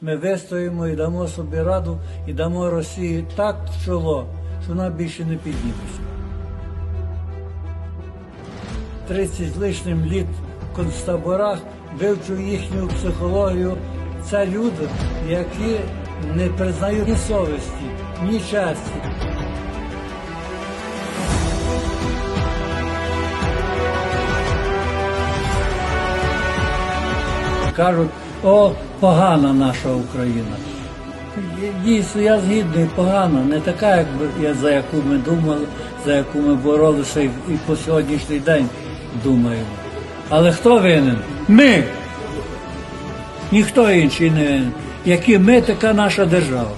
ми вистоїмо і дамо собі раду, і дамо Росії так в чоло, що вона більше не підніметься. 30 з лишнім літ в концтаборах вивчив їхню психологію. Це люди, які не признають ні совісті, ні честі. Кажуть, о, погана наша Україна. Дійсно, я згідний, погана, не така, як за яку ми думали, за яку ми боролися і, по сьогоднішній день думаємо. Але хто винен? Ми! Ніхто інший не винен. Які ми, така наша держава.